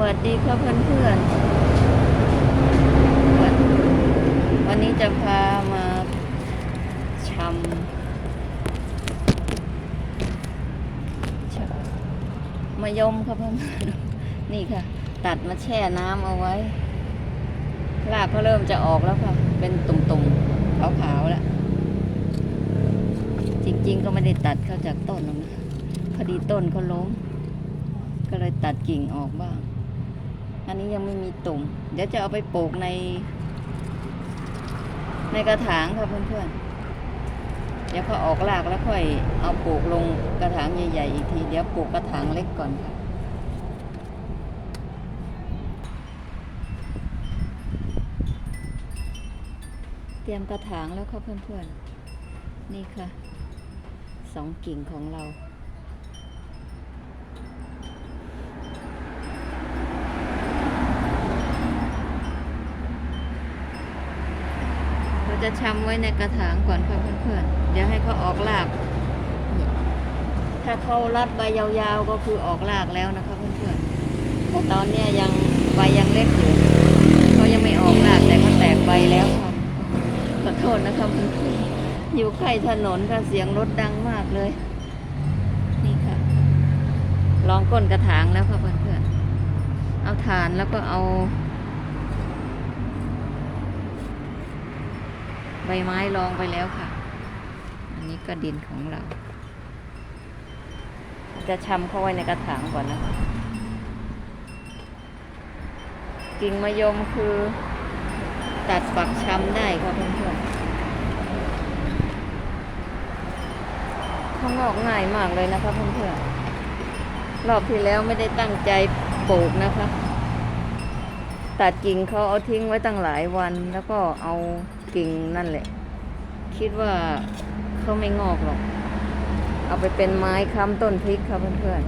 วัสดีครับเพื่อนๆวันวันนี้จะพามาชำมายมครับเพื่อนๆนี่ค่ะ ตัดมาแช่น้ำเอาไว้รากก็เริ่มจะออกแล้วค่ะ เป็นตุ่มๆขาวๆแล้ว จริงๆก็ไม่ได้ตัดเข้าจากต้นหรอกนะพอดีต้นเขาล้มก็เลยตัดกิ่งออกบ้าง อันนี้ยังไม่มีตุ่ม เดี๋ยวจะเอาไปปลูกใน ในกระถางค่ะเพื่อนๆ เดี๋ยวพอออกรากแล้วค่อยเอาปลูกลงกระถางใหญ่ๆอีกที เดี๋ยวปลูกกระถางเล็กก่อนค่ะเตรียมกระถางแล้วค่ะเพื่อนๆ นี่ค่ะสองกิ่งของเรา เรา จะชำไว้ในกระถางก่อนค่ะเพื่อนๆ เดี๋ยวให้เขาออกราก ถ้าเขารัดใบยาวๆก็คือออกรากแล้วนะคะเพื่อนๆแต่ตอนเนี้ยยังใบยังเล็กอยู่เขายังไม่ออกรากแต่เขาแตกใบแล้วค่ะขอโทษนะคะเพื่อนๆอยู่ใกล้ถนนค่ะเสียงรถดังมากเลย นี่ค่ะ ลองก้นกระถางแล้วค่ะเพื่อนๆ เอาฐานแล้วก็เอา ใบไม้รองไปแล้วค่ะ อันนี้ก็ดินของเรา จะชำเข้าไว้ในกระถางก่อนนะคะ กิ่งมะยมคือ ตัดฝักชำได้ค่ะเพื่อนๆเขางอกง่ายมากเลยนะคะเพื่อนๆรอบที่แล้วไม่ได้ตั้งใจปลูกนะคะ ตัดกิ่งเขาเอาทิ้งไว้ตั้งหลายวัน แล้วก็เอากิ่งนั่นแหละ คิดว่าเขาไม่งอกหรอก เอาไปเป็นไม้ค้ำต้นพริกค่ะเพื่อน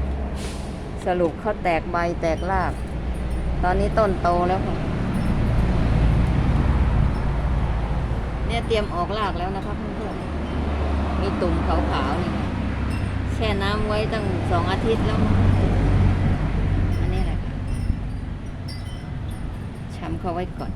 ๆ สรุปเขาแตกใบแตกราก ตอนนี้ต้นโตแล้วค่ะ เนี่ยเตรียมออกรากแล้วนะคะเพื่อนๆ มีตุ่มขาวๆนี่ค่ะแช่น้ำไว้ตั้งสองอาทิตย์แล้วมั้งอันนี้แหละค่ะำเขาไว้ก่อน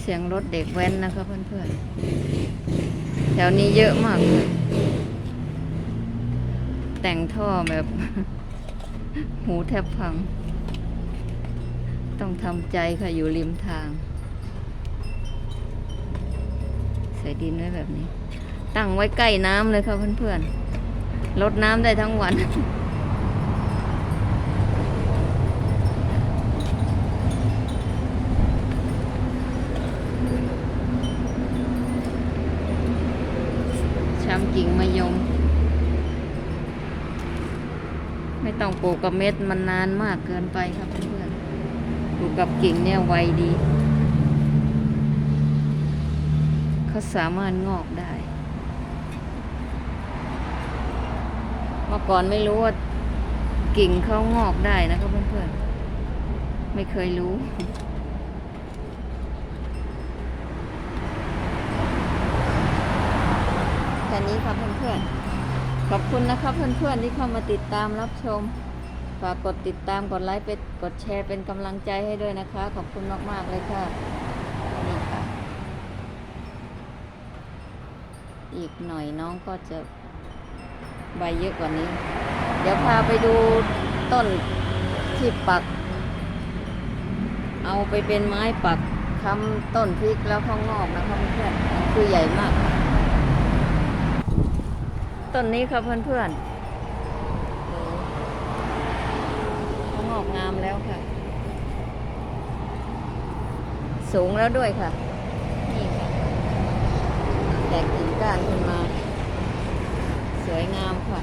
เสียงรถเด็กแว้นนะคะเพื่อนๆ แถวนี้เยอะมากเลยแต่งท่อแบบ หูแทบพัง ต้องทำใจค่ะอยู่ริมทาง ใส่ดินไว้แบบนี้ ตั้งไว้ใกล้น้ำเลยค่ะเพื่อนๆลดน้ำได้ทั้งวัน ช้ำกิ่งมะยม ไม่ต้องปลูกกับเม็ดมันนานมากเกินไปครับเพื่อน ๆปลูกกับกิ่งเนี่ยไวดี เขาสามารถงอกได้ เมื่อก่อนไม่รู้ว่ากิ่งเขางอกได้นะครับเพื่อนๆ ไม่เคยรู้แค่นี้ครับเพื่อนๆ ขอบคุณนะครับเพื่อนๆที่เข้ามาติดตามรับชม ฝากกดติดตามกดไลค์เป็นกดแชร์เป็นกำลังใจให้ด้วยนะคะ ขอบคุณมากๆเลยค่ะนี่ค่ะ อีกหน่อยน้องก็จะใบเยอะกว่านี้ เดี๋ยวพาไปดูต้นที่ปัก เอาไปเป็นไม้ปักค้ำต้นพริกแล้วข้างนอกนะคะเพื่อนคือใหญ่มาก ต้นนี้ครับเพื่อนๆเขาง อกงามแล้วค่ะ สูงแล้วด้วยค่ะ นี่ค่ะแตกกิ่งก้านขึ้นมา สวยงามค่ะ